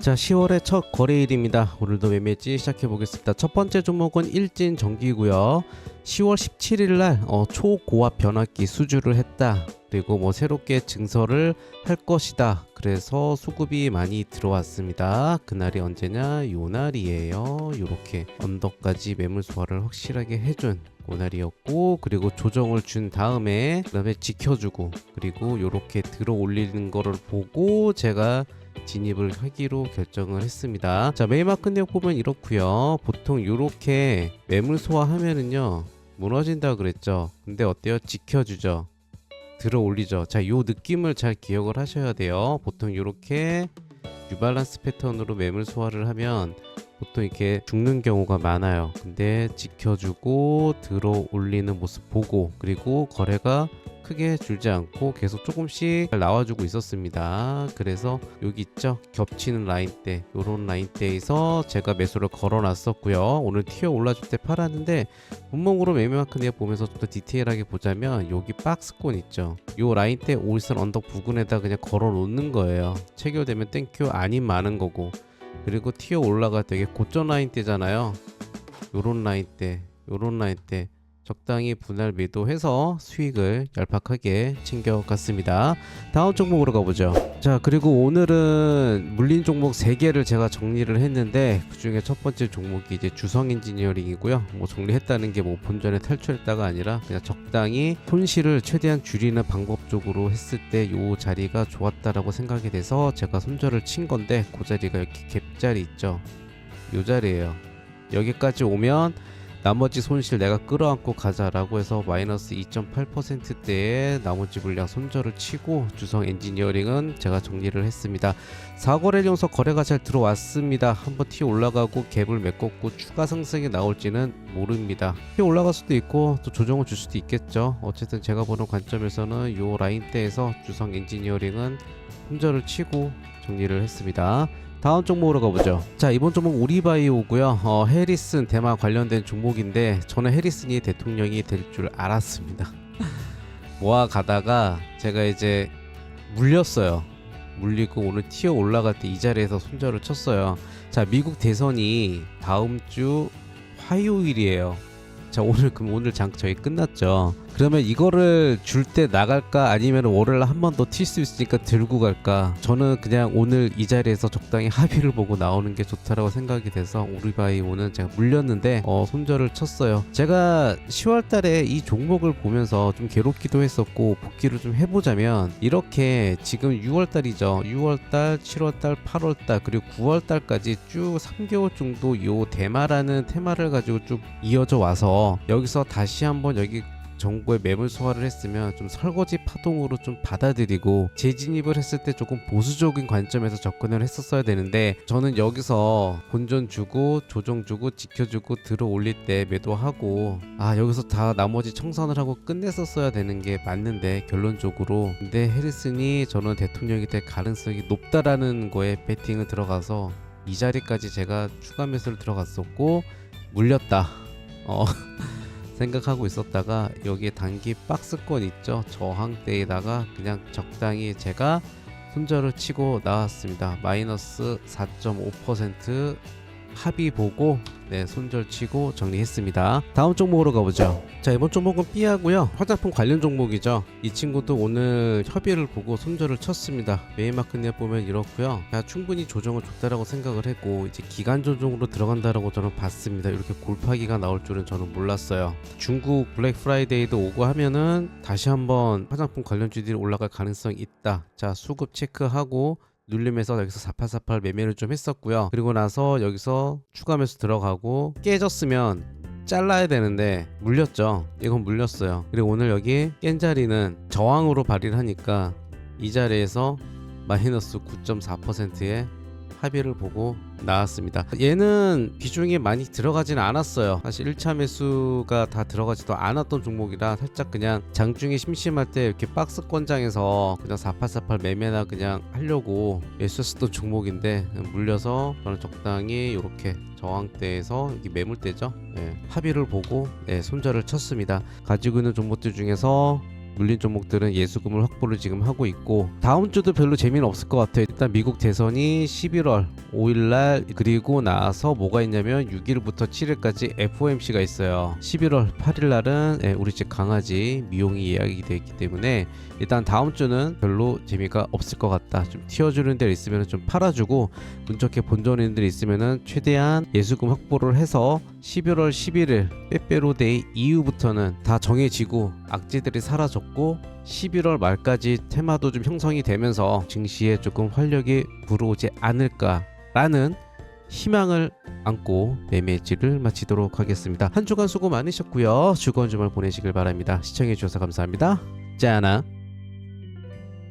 자 10월의 첫 거래일입니다. 오늘도 매매지 시작해 보겠습니다. 첫 번째 종목은 일진 전기고요. 10월 17일 날 어, 초고압 변압기 수주를 했다. 그리고 뭐 새롭게 증설을 할 것이다. 그래서 수급이 많이 들어왔습니다. 그날이 언제냐? 요 날이에요. 요렇게 언덕까지 매물 소화를 확실하게 해준 그날이었고 그리고 조정을 준 다음에 그다음에 지켜주고 그리고 요렇게 들어 올리는 거를 보고 제가 진입을 하기로 결정을 했습니다. 자, 메이마크 내역 보면 이렇고요. 보통 이렇게 매물 소화하면은요. 무너진다 그랬죠. 근데 어때요? 지켜주죠. 들어 올리죠. 자, 요 느낌을 잘 기억을 하셔야 돼요. 보통 이렇게 뉴발란스 패턴으로 매물 소화를 하면 보통 이렇게 죽는 경우가 많아요. 근데 지켜주고 들어 올리는 모습 보고 그리고 거래가 크게 줄지 않고 계속 조금씩 나와주고 있었습니다. 그래서 여기 있죠? 겹치는 라인대 요런 라인대에서 제가 매수를 걸어놨었고요. 오늘 튀어 올라줄 때 팔았는데 분몽으로 매매마크 내역 보면서 좀 더 디테일하게 보자면 여기 박스권 있죠? 요 라인대 올선 언덕 부근에다 그냥 걸어 놓는 거예요. 체결되면 땡큐 아닌 많은 거고 그리고 튀어 올라가 되게 고점 라인대잖아요. 요런 라인대 요런 라인대 적당히 분할 매도해서 수익을 얄팍하게 챙겨갔습니다. 다음 종목으로 가보죠. 자, 그리고 오늘은 물린 종목 3개를 제가 정리를 했는데 그 중에 첫 번째 종목이 이제 주성 엔지니어링이고요. 뭐 정리했다는 게 뭐 본전에 탈출했다가 아니라 그냥 적당히 손실을 최대한 줄이는 방법적으로 했을 때 요 자리가 좋았다라고 생각이 돼서 제가 손절을 친 건데 그 자리가 이렇게 갭자리 있죠. 요 자리예요. 여기까지 오면 나머지 손실 내가 끌어안고 가자라고 해서 마이너스 2.8%대의 나머지 물량 손절을 치고 주성 엔지니어링은 제가 정리를 했습니다. 사거래용서 거래가 잘 들어왔습니다. 한번 튀어 올라가고 갭을 메꿨고 추가 상승이 나올지는 모릅니다. 튀어 올라갈 수도 있고 또 조정을 줄 수도 있겠죠. 어쨌든 제가 보는 관점에서는 요 라인대에서 주성 엔지니어링은 손절을 치고 정리를 했습니다. 다음 종목으로 가보죠. 자 이번 종목 우리바이오고요. 어, 해리슨 대마 관련된 종목인데 저는 해리슨이 대통령이 될 줄 알았습니다. 모아 가다가 제가 이제 물렸어요. 물리고 오늘 튀어 올라갈 때 이 자리에서 손절을 쳤어요. 자 미국 대선이 다음 주 화요일이에요. 자 오늘 그럼 오늘 장 저희 끝났죠. 그러면 이거를 줄 때 나갈까 아니면 월요일 한번 더 튈 수 있으니까 들고 갈까? 저는 그냥 오늘 이 자리에서 적당히 합의를 보고 나오는 게 좋다라고 생각이 돼서 오리바이오는 제가 물렸는데 어, 손절을 쳤어요. 제가 10월 달에 이 종목을 보면서 좀 괴롭기도 했었고 복귀를 좀 해보자면 이렇게 지금 6월 달이죠. 6월 달, 7월 달, 8월 달 그리고 9월 달까지 쭉 3개월 정도 요 대마라는 테마를 가지고 쭉 이어져 와서 여기서 다시 한번 여기 정부의 매물 소화를 했으면 좀 설거지 파동으로 좀 받아들이고 재진입을 했을 때 조금 보수적인 관점에서 접근을 했었어야 되는데 저는 여기서 본전 주고 조정 주고 지켜주고 들어 올릴 때 매도하고 아 여기서 다 나머지 청산을 하고 끝냈었어야 되는 게 맞는데 결론적으로. 근데 해리슨이 저는 대통령이 될 가능성이 높다라는 거에 배팅을 들어가서 이 자리까지 제가 추가 매수를 들어갔었고 물렸다. 어 생각하고 있었다가 여기에 단기 박스권 있죠? 저항대에다가 그냥 적당히 제가 손절을 치고 나왔습니다. 마이너스 4.5% 합의 보고 네 손절 치고 정리했습니다. 다음 종목으로 가보죠. 자 이번 종목은 B하고요. 화장품 관련 종목이죠. 이 친구도 오늘 협의를 보고 손절을 쳤습니다. 메인마크에 보면 이렇고요. 자, 충분히 조정을 줬다라고 생각을 했고 이제 기간 조정으로 들어간다라고 저는 봤습니다. 이렇게 골파기가 나올 줄은 저는 몰랐어요. 중국 블랙 프라이데이도 오고 하면은 다시 한번 화장품 관련 주들이 올라갈 가능성이 있다. 자 수급 체크하고 눌림에서 여기서 4848 매매를 좀 했었고요. 그리고 나서 여기서 추가 매수 들어가고 깨졌으면 잘라야 되는데 물렸죠. 이건 물렸어요. 그리고 오늘 여기 깬 자리는 저항으로 발휘를 하니까 이 자리에서 마이너스 9.4%의 합의를 보고 나왔습니다. 얘는 비중이 많이 들어가지는 않았어요. 사실 1차 매수가 다 들어가지도 않았던 종목이라 살짝 그냥 장중에 심심할 때 이렇게 박스권장에서 그냥 4848 매매나 그냥 하려고 매수했었던 종목인데 물려서 저는 적당히 이렇게 저항대에서 여기 매물대죠. 예, 합의를 보고 예, 손절을 쳤습니다. 가지고 있는 종목들 중에서 물린 종목들은 예수금을 확보를 지금 하고 있고 다음 주도 별로 재미는 없을 것 같아요. 일단 미국 대선이 11월 5일날 그리고 나서 뭐가 있냐면 6일부터 7일까지 FOMC가 있어요. 11월 8일날은 예, 우리 집 강아지 미용이 예약이 되어 있기 때문에 일단 다음 주는 별로 재미가 없을 것 같다. 좀 튀어주는 데 있으면 좀 팔아주고 운 좋게 본전인들이 있으면은 최대한 예수금 확보를 해서 11월 11일 빼빼로데이 이후부터는 다 정해지고 악재들이 사라졌고 11월 말까지 테마도 좀 형성이 되면서 증시에 조금 활력이 불어오지 않을까라는 희망을 안고 매매지를 마치도록 하겠습니다. 한 주간 수고 많으셨고요. 즐거운 주말 보내시길 바랍니다. 시청해 주셔서 감사합니다. 짜나.